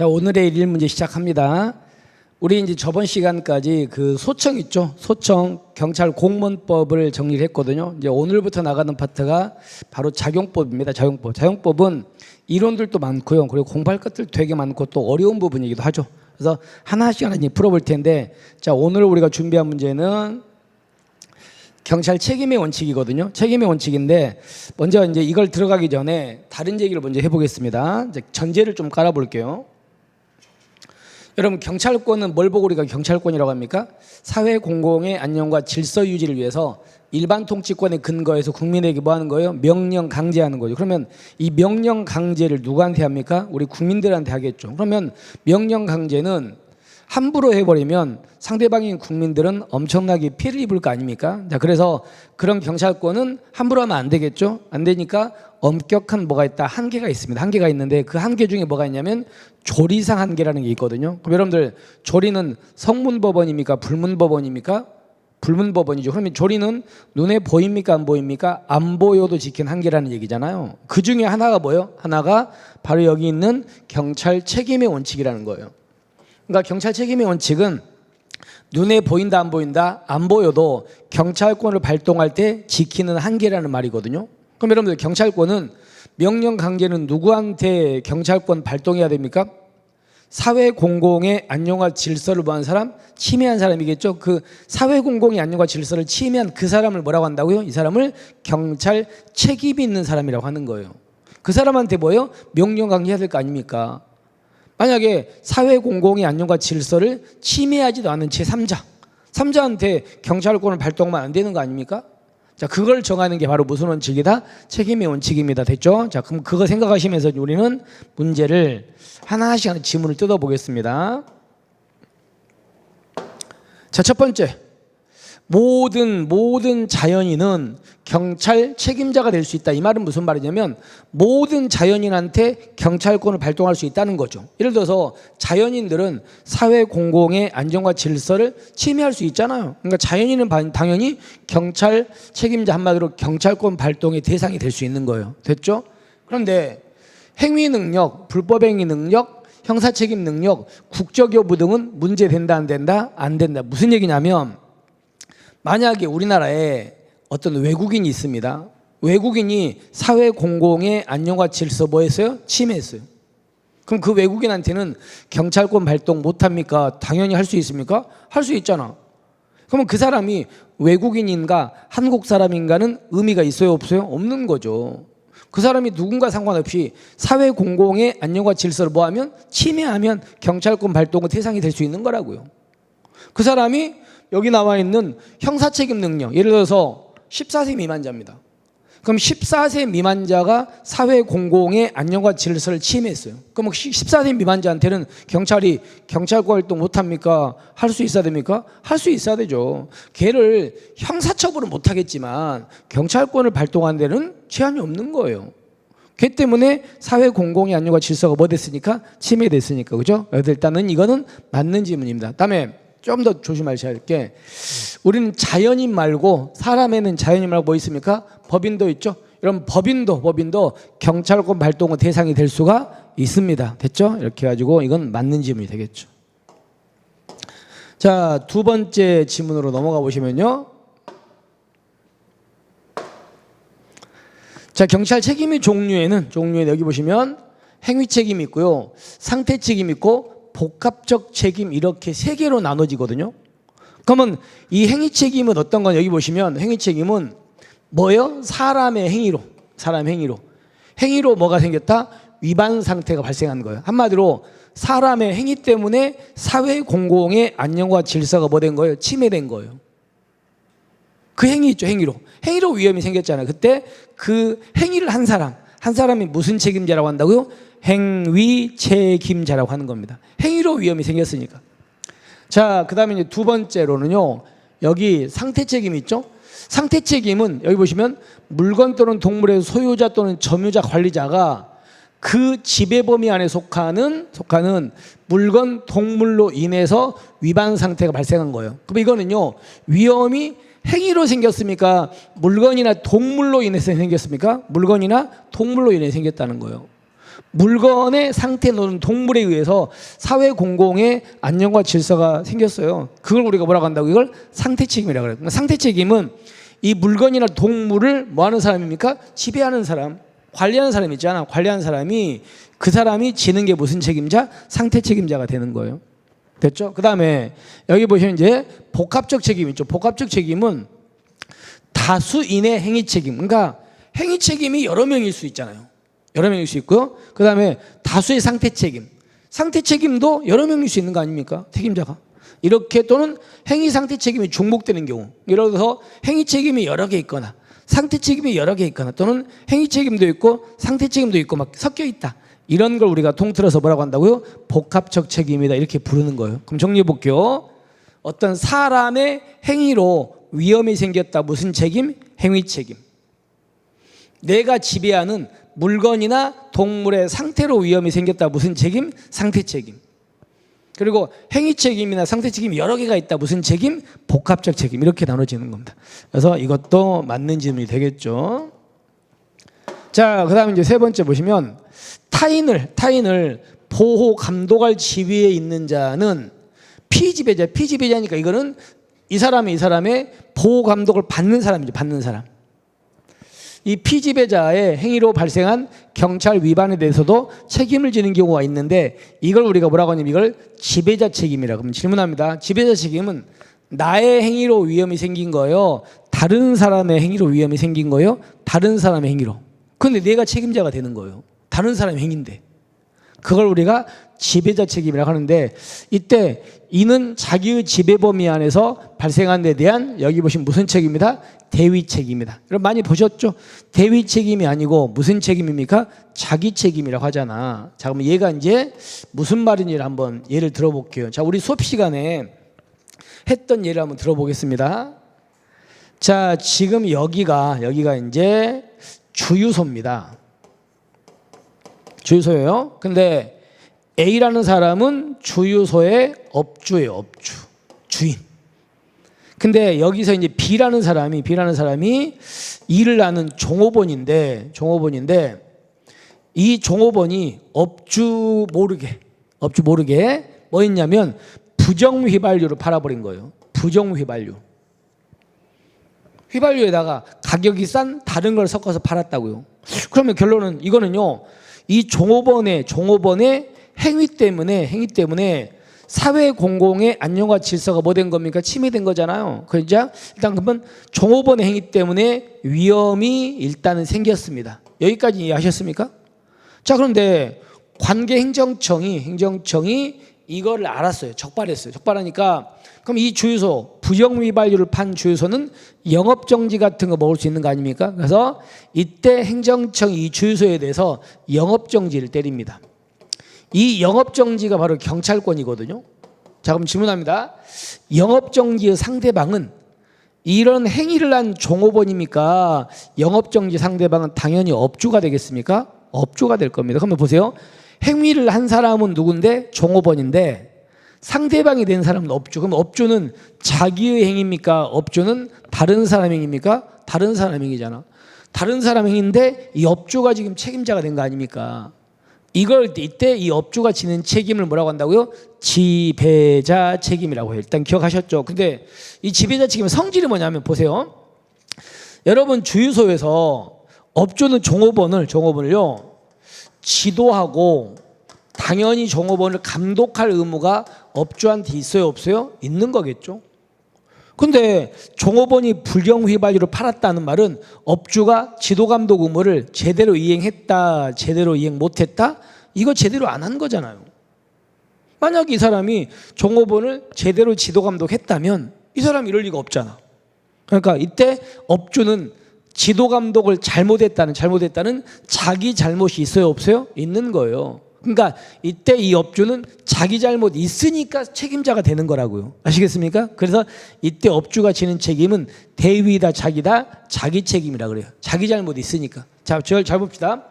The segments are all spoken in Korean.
자, 오늘의 일일 문제 시작합니다. 우리 이제 저번 시간까지 그 소청 있죠? 소청 경찰 공무원법을 정리를 했거든요. 이제 오늘부터 나가는 파트가 바로 작용법입니다. 작용법. 작용법은 이론들도 많고요. 그리고 공부할 것들 되게 많고 또 어려운 부분이기도 하죠. 그래서 하나씩 하나 이제 풀어볼 텐데 자, 오늘 우리가 준비한 문제는 경찰 책임의 원칙이거든요. 책임의 원칙인데 먼저 이제 이걸 들어가기 전에 다른 얘기를 먼저 해보겠습니다. 이제 전제를 좀 깔아볼게요. 여러분 경찰권은 뭘 보고 우리가 경찰권이라고 합니까? 사회 공공의 안녕과 질서 유지를 위해서 일반 통치권에 근거해서 국민에게 뭐 하는 거예요? 명령 강제하는 거죠. 그러면 이 명령 강제를 누구한테 합니까? 우리 국민들한테 하겠죠. 그러면 명령 강제는 함부로 해버리면 상대방인 국민들은 엄청나게 피해를 입을 거 아닙니까? 자, 그래서 그런 경찰권은 함부로 하면 안 되겠죠? 안 되니까 엄격한 뭐가 있다? 한계가 있습니다. 한계가 있는데 그 한계 중에 뭐가 있냐면 조리상 한계라는 게 있거든요. 그럼 여러분들 조리는 성문법원입니까? 불문법원입니까? 불문법원이죠. 그러면 조리는 눈에 보입니까? 안 보입니까? 안 보여도 지킨 한계라는 얘기잖아요. 그 중에 하나가 뭐예요? 하나가 바로 여기 있는 경찰 책임의 원칙이라는 거예요. 그러니까 경찰 책임의 원칙은 눈에 보인다 안 보인다 안 보여도 경찰권을 발동할 때 지키는 한계라는 말이거든요. 그럼 여러분들 경찰권은 명령 강제는 누구한테 경찰권 발동해야 됩니까? 사회 공공의 안녕과 질서를 뭐한 사람 침해한 사람이겠죠. 그 사회 공공의 안녕과 질서를 침해한 그 사람을 뭐라고 한다고요? 이 사람을 경찰 책임이 있는 사람이라고 하는 거예요. 그 사람한테 뭐예요? 명령 강제해야 될 거 아닙니까? 만약에 사회 공공의 안녕과 질서를 침해하지도 않은 제3자, 3자한테 경찰권을 발동하면 안 되는 거 아닙니까? 자, 그걸 정하는 게 바로 무슨 원칙이다? 책임의 원칙입니다. 됐죠? 자, 그럼 그거 생각하시면서 우리는 문제를 하나씩 하나 지문을 뜯어 보겠습니다. 자, 첫 번째. 모든 모든 자연인은 경찰 책임자가 될 수 있다. 이 말은 무슨 말이냐면 모든 자연인한테 경찰권을 발동할 수 있다는 거죠. 예를 들어서 자연인들은 사회 공공의 안정과 질서를 침해할 수 있잖아요. 그러니까 자연인은 반- 당연히 경찰 책임자 한마디로 경찰권 발동의 대상이 될 수 있는 거예요. 됐죠? 그런데 행위 능력, 불법 행위 능력, 형사 책임 능력, 국적 여부 등은 문제 된다 안 된다? 안 된다. 무슨 얘기냐면 만약에 우리나라에 어떤 외국인이 있습니다. 외국인이 사회 공공의 안녕과 질서 뭐 했어요? 침해했어요. 그럼 그 외국인한테는 경찰권 발동 못 합니까? 당연히 할 수 있습니까? 할 수 있잖아. 그러면 그 사람이 외국인인가 한국 사람인가는 의미가 있어요, 없어요? 없는 거죠. 그 사람이 누군가 상관없이 사회 공공의 안녕과 질서를 뭐 하면 침해하면 경찰권 발동의 대상이 될 수 있는 거라고요. 그 사람이 여기 나와 있는 형사 책임 능력 예를 들어서 14세 미만자입니다. 그럼 14세 미만자가 사회 공공의 안녕과 질서를 침해했어요. 그럼 14세 미만자한테는 경찰이 경찰권 활동 못 합니까? 할 수 있어야 됩니까? 할 수 있어야 되죠. 걔를 형사처벌은 못 하겠지만 경찰권을 발동하는 데는 제한이 없는 거예요. 걔 때문에 사회 공공의 안녕과 질서가 뭐 됐으니까 침해됐으니까 그죠? 일단은 이거는 맞는 질문입니다. 다음에 좀 더 조심하셔야 할 게 우리는 자연인 말고 사람에는 자연인 말고 뭐 있습니까? 법인도 있죠. 이런 법인도 법인도 경찰권 발동의 대상이 될 수가 있습니다. 됐죠? 이렇게 가지고 이건 맞는 질문이 되겠죠. 자, 두 번째 질문으로 넘어가 보시면요. 자, 경찰 책임의 종류에는 종류에 여기 보시면 행위 책임이 있고요. 상태 책임이 있고 복합적 책임 이렇게 세 개로 나눠지거든요. 그러면 이 행위 책임은 어떤 건 여기 보시면 행위 책임은 뭐요? 사람의 행위로 사람 행위로 행위로 뭐가 생겼다? 위반 상태가 발생한 거예요. 한마디로 사람의 행위 때문에 사회 공공의 안녕과 질서가 뭐 된 거예요? 침해된 거예요. 그 행위 있죠, 행위로. 행위로 위험이 생겼잖아요. 그때 그 행위를 한 사람, 한 사람이 무슨 책임자라고 한다고요? 행위 책임자라고 하는 겁니다. 행위로 위험이 생겼으니까. 자, 그 다음에 이제 두 번째로는요, 여기 상태 책임 있죠? 상태 책임은 여기 보시면 물건 또는 동물의 소유자 또는 점유자 관리자가 그 지배 범위 안에 속하는 속하는 물건 동물로 인해서 위반 상태가 발생한 거예요. 그럼 이거는요 위험이 행위로 생겼습니까? 물건이나 동물로 인해서 생겼습니까? 물건이나 동물로 인해 생겼다는 거예요. 물건의 상태 또는 동물에 의해서 사회 공공의 안녕과 질서가 생겼어요. 그걸 우리가 뭐라고 한다고 이걸 상태 책임이라고 그래요. 그러니까 상태 책임은 이 물건이나 동물을 뭐 하는 사람입니까? 지배하는 사람, 관리하는 사람 있잖아. 관리하는 사람이 그 사람이 지는 게 무슨 책임자? 상태 책임자가 되는 거예요. 됐죠? 그 다음에 여기 보시면 이제 복합적 책임 있죠. 복합적 책임은 다수인의 행위 책임. 그러니까 행위 책임이 여러 명일 수 있잖아요. 여러 명일 수 있고요. 그 다음에 다수의 상태 책임. 상태 책임도 여러 명일 수 있는 거 아닙니까? 책임자가. 이렇게 또는 행위 상태 책임이 중복되는 경우. 예를 들어서 행위 책임이 여러 개 있거나 상태 책임이 여러 개 있거나 또는 행위 책임도 있고 상태 책임도 있고 막 섞여 있다. 이런 걸 우리가 통틀어서 뭐라고 한다고요? 복합적 책임이다. 이렇게 부르는 거예요. 그럼 정리해 볼게요. 어떤 사람의 행위로 위험이 생겼다. 무슨 책임? 행위 책임. 내가 지배하는 물건이나 동물의 상태로 위험이 생겼다. 무슨 책임? 상태 책임. 그리고 행위 책임이나 상태 책임이 여러 개가 있다. 무슨 책임? 복합적 책임. 이렇게 나눠지는 겁니다. 그래서 이것도 맞는 질문이 되겠죠. 자, 그 다음에 이제 세 번째 보시면 타인을 타인을 보호 감독할 지위에 있는 자는 피지배자. 피지배자니까 이거는 이 사람이 이 사람의 보호 감독을 받는 사람이죠. 받는 사람. 이 피지배자의 행위로 발생한 경찰 위반에 대해서도 책임을 지는 경우가 있는데 이걸 우리가 뭐라고 하냐면 이걸 지배자 책임이라 그러면 질문합니다. 지배자 책임은 나의 행위로 위험이 생긴 거예요. 다른 사람의 행위로 위험이 생긴 거예요. 다른 사람의 행위로. 근데 내가 책임자가 되는 거예요. 다른 사람의 행위인데. 그걸 우리가 지배자 책임이라고 하는데 이때 이는 자기의 지배 범위 안에서 발생한 데 대한 여기 보시면 무슨 책임이다? 대위 책임이다. 여러분 많이 보셨죠? 대위 책임이 아니고 무슨 책임입니까? 자기 책임이라고 하잖아. 자, 그러면 얘가 이제 무슨 말인지를 한번 예를 들어볼게요. 자, 우리 수업 시간에 했던 예를 한번 들어보겠습니다. 자, 지금 여기가 여기가 이제 주유소입니다. 주유소예요. 근데 A라는 사람은 주유소의 업주예요, 업주. 주인. 근데 여기서 이제 B라는 사람이 B라는 사람이 일을 하는 종업원인데 종업원인데 이 종업원이 업주 모르게 업주 모르게 뭐 했냐면 부정 휘발유를 팔아버린 거예요. 부정 휘발유. 휘발유에다가 가격이 싼 다른 걸 섞어서 팔았다고요. 그러면 결론은 이거는요. 이 종업원의 종업원의 행위 때문에 행위 때문에 사회 공공의 안녕과 질서가 뭐 된 겁니까? 침해된 거잖아요. 그러자 일단 그러면 종업원의 행위 때문에 위험이 일단은 생겼습니다. 여기까지 이해하셨습니까? 자 그런데 관계 행정청이 행정청이 이거를 알았어요. 적발했어요. 적발하니까 그럼 이 주유소 부정 위발유를 판 주유소는 영업 정지 같은 거 먹을 수 있는 거 아닙니까? 그래서 이때 행정청이 이 주유소에 대해서 영업 정지를 때립니다. 이 영업 정지가 바로 경찰권이거든요. 자, 그럼 질문합니다. 영업 정지의 상대방은 이런 행위를 한 종업원입니까? 영업 정지 상대방은 당연히 업주가 되겠습니까? 업주가 될 겁니다. 그러면 보세요. 행위를 한 사람은 누군데? 종업원인데 상대방이 된 사람은 업주. 그럼 업주는 자기의 행위입니까? 업주는 다른 사람 행위입니까? 다른 사람 행위잖아. 다른 사람 행위인데 이 업주가 지금 책임자가 된 거 아닙니까? 이걸 이때 이 업주가 지는 책임을 뭐라고 한다고요? 지배자 책임이라고 해요. 일단 기억하셨죠? 근데 이 지배자 책임의 성질이 뭐냐면 보세요. 여러분 주유소에서 업주는 종업원을 종업원을요 지도하고 당연히 종업원을 감독할 의무가 업주한테 있어요 없어요? 있는 거겠죠. 근데 종업원이 불경 휘발유를 팔았다는 말은 업주가 지도 감독 의무를 제대로 이행했다, 제대로 이행 못했다? 이거 제대로 안 한 거잖아요. 만약 이 사람이 종업원을 제대로 지도 감독했다면 이 사람이 이럴 리가 없잖아. 그러니까 이때 업주는 지도 감독을 잘못했다는 잘못했다는 자기 잘못이 있어요 없어요? 있는 거예요. 그러니까 이때 이 업주는 자기 잘못 있으니까 책임자가 되는 거라고요. 아시겠습니까? 그래서 이때 업주가 지는 책임은 대위다 자기다 자기 책임이라 그래요. 자기 잘못 있으니까. 자, 저를 잘 봅시다.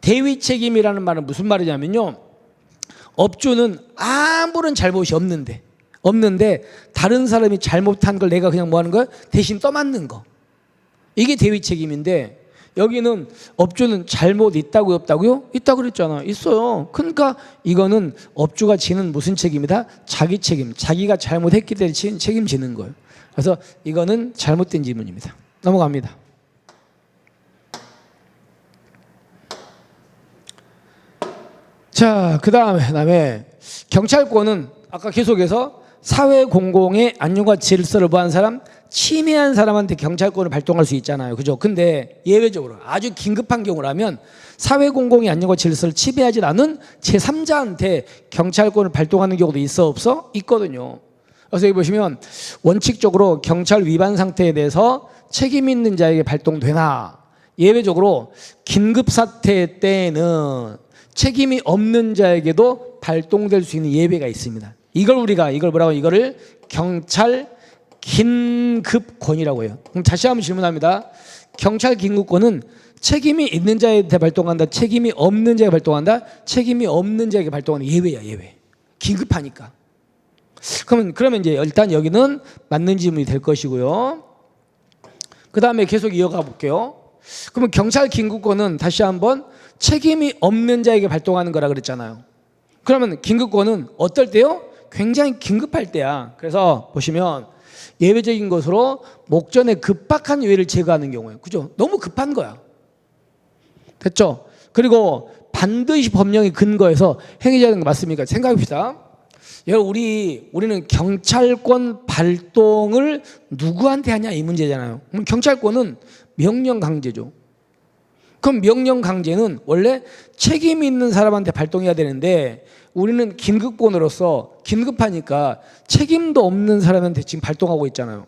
대위 책임이라는 말은 무슨 말이냐면요. 업주는 아무런 잘못이 없는데 없는데 다른 사람이 잘못한 걸 내가 그냥 뭐 하는 거야? 대신 떠맡는 거. 이게 대위 책임인데 여기는 업주는 잘못 있다고요, 없다고요? 있다고 그랬잖아. 있어요. 그러니까 이거는 업주가 지는 무슨 책임이다? 자기 책임. 자기가 잘못했기 때문에 지- 책임지는 거예요. 그래서 이거는 잘못된 지문입니다. 넘어갑니다. 자, 그 다음에, 그다음에 경찰권은 아까 계속해서 사회 공공의 안녕과 질서를 보한 사람, 침해한 사람한테 경찰권을 발동할 수 있잖아요. 그죠? 근데 예외적으로 아주 긴급한 경우라면 사회 공공의 안녕과 질서를 침해하지 않은 제3자한테 경찰권을 발동하는 경우도 있어 없어? 있거든요. 그래서 여기 보시면 원칙적으로 경찰 위반 상태에 대해서 책임 있는 자에게 발동되나 예외적으로 긴급 사태 때에는 책임이 없는 자에게도 발동될 수 있는 예외가 있습니다. 이걸 우리가 이걸 뭐라고 이거를 경찰 긴급권이라고 해요. 그럼 다시 한번 질문합니다. 경찰 긴급권은 책임이 있는 자에게 발동한다. 책임이 없는 자에게 발동한다. 책임이 없는 자에게 발동하는 예외야 예외. 긴급하니까. 그러면 그러면 이제 일단 여기는 맞는 질문이 될 것이고요. 그 다음에 계속 이어가 볼게요. 그러면 경찰 긴급권은 다시 한번 책임이 없는 자에게 발동하는 거라 그랬잖아요. 그러면 긴급권은 어떨 때요? 굉장히 긴급할 때야. 그래서 보시면 예외적인 것으로 목전에 급박한 유해를 제거하는 경우에 그죠? 너무 급한 거야. 됐죠? 그리고 반드시 법령에 근거해서 하는 거 맞습니까? 생각해봅시다. 여러분 우리 우리는 경찰권 발동을 누구한테 하냐 이 문제잖아요. 그럼 경찰권은 명령 강제죠. 그럼 명령 강제는 원래 책임 있는 사람한테 발동해야 되는데 우리는 긴급권으로서 긴급하니까 책임도 없는 사람한테 지금 발동하고 있잖아요.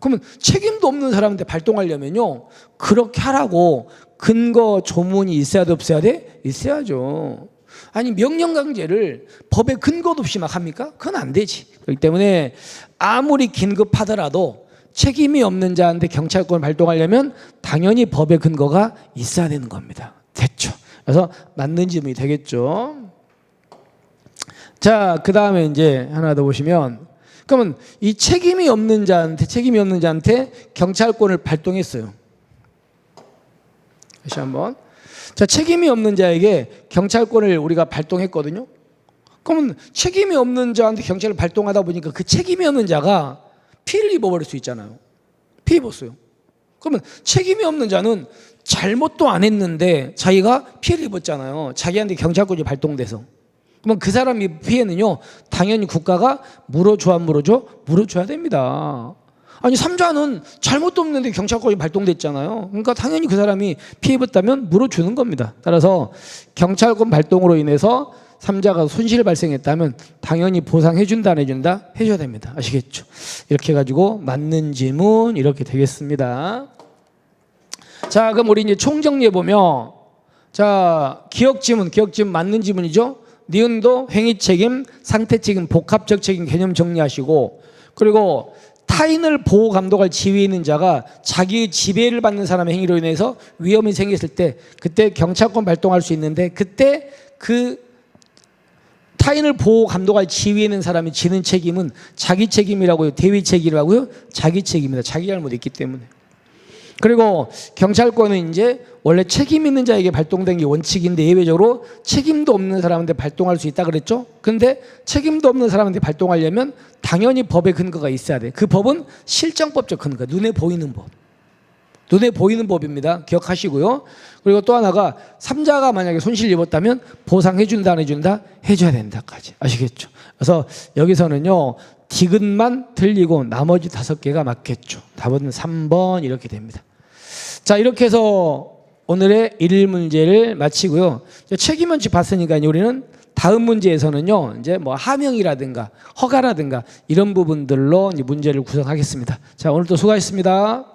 그러면 책임도 없는 사람한테 발동하려면요 그렇게 하라고 근거 조문이 있어야 돼 없어야 돼 있어야죠. 아니 명령 강제를 법에 근거도 없이 막 합니까? 그건 안 되지. 그렇기 때문에 아무리 긴급하더라도 책임이 없는 자한테 경찰권을 발동하려면 당연히 법의 근거가 있어야 되는 겁니다. 됐죠. 그래서 맞는 질문이 되겠죠. 자, 그 다음에 이제 하나 더 보시면 그러면 이 책임이 없는 자한테 책임이 없는 자한테 경찰권을 발동했어요. 다시 한번. 자, 책임이 없는 자에게 경찰권을 우리가 발동했거든요. 그러면 책임이 없는 자한테 경찰을 발동하다 보니까 그 책임이 없는 자가 피해를 입어버릴 수 있잖아요. 피해 입었어요. 그러면 책임이 없는 자는 잘못도 안 했는데 자기가 피해를 입었잖아요. 자기한테 경찰권이 발동돼서. 그러면 그 사람이 피해는요, 당연히 국가가 물어줘 안 물어줘? 물어줘야 됩니다. 아니 삼자는 잘못도 없는데 경찰권이 발동됐잖아요. 그러니까 당연히 그 사람이 피해 입었다면 물어주는 겁니다. 따라서 경찰권 발동으로 인해서 삼자가 손실 발생했다면 당연히 보상해 준다 안 해준다 해줘야 됩니다. 아시겠죠? 이렇게 해가지고 맞는 질문 이렇게 되겠습니다. 자 그럼 우리 이제 총정리해 보면 자 기억 지문 기억 지문 맞는 지문이죠. 니은도 행위 책임, 상태 책임, 복합적 책임 개념 정리하시고 그리고 타인을 보호 감독할 지위에 있는 자가 자기의 지배를 받는 사람의 행위로 인해서 위험이 생겼을 때 그때 경찰권 발동할 수 있는데 그때 그 타인을 보호 감독할 지위에 있는 사람이 지는 책임은 자기 책임이라고요. 대위 책임이라고요. 자기 책임입니다. 자기 잘못 있기 때문에. 그리고 경찰권은 이제 원래 책임 있는 자에게 발동된 게 원칙인데 예외적으로 책임도 없는 사람한테 발동할 수 있다 그랬죠. 근데 책임도 없는 사람한테 발동하려면 당연히 법의 근거가 있어야 돼. 그 법은 실정법적 근거, 눈에 보이는 법. 눈에 보이는 법입니다. 기억하시고요. 그리고 또 하나가 삼자가 만약에 손실 입었다면 보상해 준다 안 해준다 해줘야 된다까지 아시겠죠? 그래서 여기서는요 디귿만 틀리고 나머지 다섯 개가 맞겠죠. 답은 3번 이렇게 됩니다. 자 이렇게 해서 오늘의 일일 문제를 마치고요. 이제 책임 원칙 봤으니까 우리는 다음 문제에서는요 이제 뭐 하명이라든가 허가라든가 이런 부분들로 문제를 구성하겠습니다. 자 오늘도 수고하셨습니다.